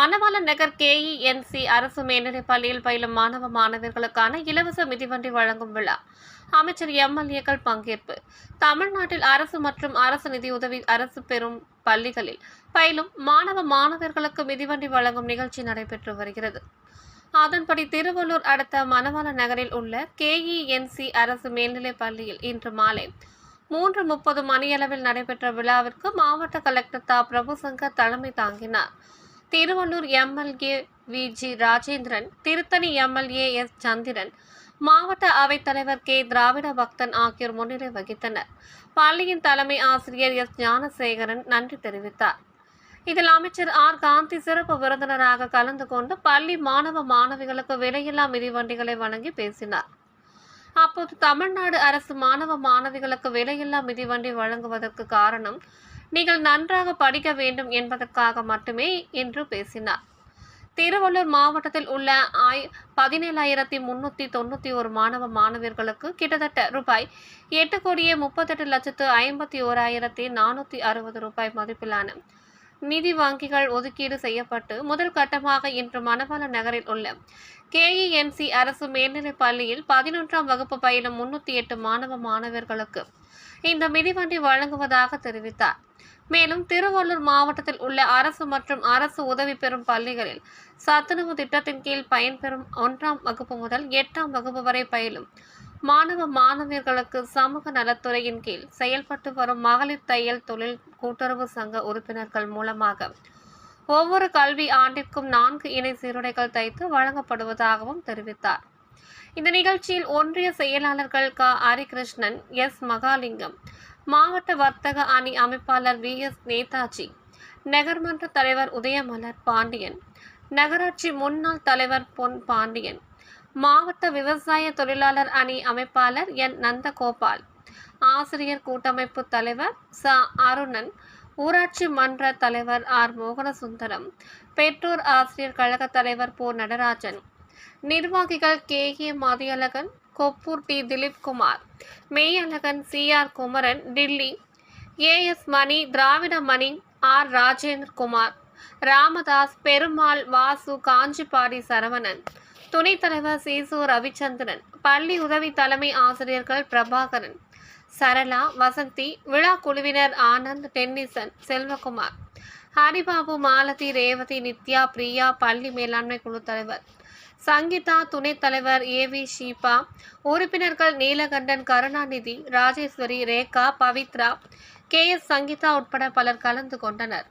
மணவாள நகர் கேஇஎன்சி அரசு மேல்நிலைப் பள்ளியில் பயிலும் மாணவ மாணவர்களுக்கான இலவச மிதிவண்டி வழங்கும் விழா. அமைச்சர் எம்எல்ஏக்கள் பங்கேற்பு. தமிழ்நாட்டில் அரசு மற்றும் அரசு நிதியுதவி அரசு பெறும் பள்ளிகளில் பயிலும் மாணவ மாணவர்களுக்கு மிதிவண்டி வழங்கும் நிகழ்ச்சி நடைபெற்று வருகிறது. அதன்படி திருவள்ளூர் அடுத்த மணவாள நகரில் உள்ள கேஇஎன்சி அரசு மேல்நிலைப் பள்ளியில் இன்று மாலை மூன்று முப்பது மணியளவில் நடைபெற்ற விழாவிற்கு மாவட்ட கலெக்டர் தா. பிரபுசங்கர் தலைமை தாங்கினார். Tiruvallur MLA V. G. Rajendran Tiruttani MLA S. Chandran மாவட்ட அவைத்தலைவர் கே. திராவிட பக்தன் ஆகியோர் முன்னிலை வகித்தனர். பள்ளியின் தலைமை ஆசிரியர் எஸ். ஞானசேகரன் நன்றி தெரிவித்தார். இதில் அமைச்சர் ஆர். காந்தி சிறப்பு விருந்தினராக கலந்து கொண்டு பள்ளி மாணவ மாணவிகளுக்கு விலையில்லா மிதிவண்டிகளை வழங்கி பேசினார். அப்போது தமிழ்நாடு அரசு மாணவ மாணவிகளுக்கு விலையில்லா மிதிவண்டி வழங்குவதற்கு காரணம் நீங்கள் நன்றாக படிக்க வேண்டும் என்பதற்காக மட்டுமே என்று பேசினார். திருவள்ளூர் மாவட்டத்தில் உள்ள ஆய் பதினேழாயிரத்தி முன்னூற்றி தொண்ணூற்றி ஒரு மாணவ மாணவியர்களுக்கு கிட்டத்தட்ட ரூபாய் எட்டு கோடியே முப்பத்தெட்டு லட்சத்து ஐம்பத்தி ஓராயிரத்தி நானூற்றி அறுபது ரூபாய் மதிப்பிலான நிதி வங்கிகள் ஒதுக்கீடு செய்யப்பட்டு முதல் கட்டமாக இன்று மணவாள நகரில் உள்ள கேஇஎன்சி அரசு மேல்நிலைப் பள்ளியில் பதினொன்றாம் வகுப்பு பயிலும் முன்னூற்றி எட்டு மாணவ மாணவர்களுக்கு இந்த மிதிவண்டி வழங்குவதாக தெரிவித்தார். மேலும் திருவள்ளூர் மாவட்டத்தில் உள்ள அரசு மற்றும் அரசு உதவி பெறும் பள்ளிகளில் சத்துணவு திட்டத்தின் கீழ் பயன்பெறும் ஒன்றாம் வகுப்பு முதல் எட்டாம் வகுப்பு வரை பயிலும். மாணவ மாணவியர்களுக்கு சமூக நலத்துறையின் கீழ் செயல்பட்டு வரும் மகளிர் தையல் தொழில் கூட்டுறவு சங்க உறுப்பினர்கள் மூலமாக ஒவ்வொரு கல்வி ஆண்டிற்கும் நான்கு இணை சீருடைகள் தைத்து வழங்கப்படுவதாகவும் தெரிவித்தார். இந்த நிகழ்ச்சியில் ஒன்றிய செயலாளர்கள் க. ஹரிகிருஷ்ணன் எஸ். மகாலிங்கம் மாவட்ட வர்த்தக அணி அமைப்பாளர் வி. எஸ். நேதாஜி நகர்மன்ற தலைவர் உதயமலர் பாண்டியன் நகராட்சி முன்னாள் தலைவர் பொன் பாண்டியன் மாவட்ட விவசாய தொழிலாளர் அணி அமைப்பாளர் என். நந்தகோபால் ஆசிரியர் கூட்டமைப்பு தலைவர் ச. அருணன் ஊராட்சி மன்ற தலைவர் ஆர். மோகனசுந்தரம் பெற்றோர் ஆசிரியர் கழக தலைவர் போ. நடராஜன் நிர்வாகிகள் K. A. Mathiyazhagan Koppur D. Dileepkumar Meyyazhagan C. R. Kumaran Dilli A S Mani Dravida Mani R. Rajendra Kumar Ramadas Perumal Vasu Kanchipadi Saravanan துணைத் தலைவர் சீசு ரவிச்சந்திரன் பள்ளி உதவி தலைமை ஆசிரியர்கள் பிரபாகரன் சரளா வசந்தி விழா குழுவினர் ஆனந்த் டென்னிசன் செல்வகுமார். ஹரிபாபு மாலதி ரேவதி நித்யா பிரியா பள்ளி மேலாண்மை குழு தலைவர். சங்கீதா துணைத் தலைவர் ஏ வி ஷீபா. உறுப்பினர்கள் நீலகண்டன் கருணாநிதி ராஜேஸ்வரி ரேகா பவித்ரா. கே எஸ் சங்கீதா உட்பட பலர் கலந்து கொண்டனர்.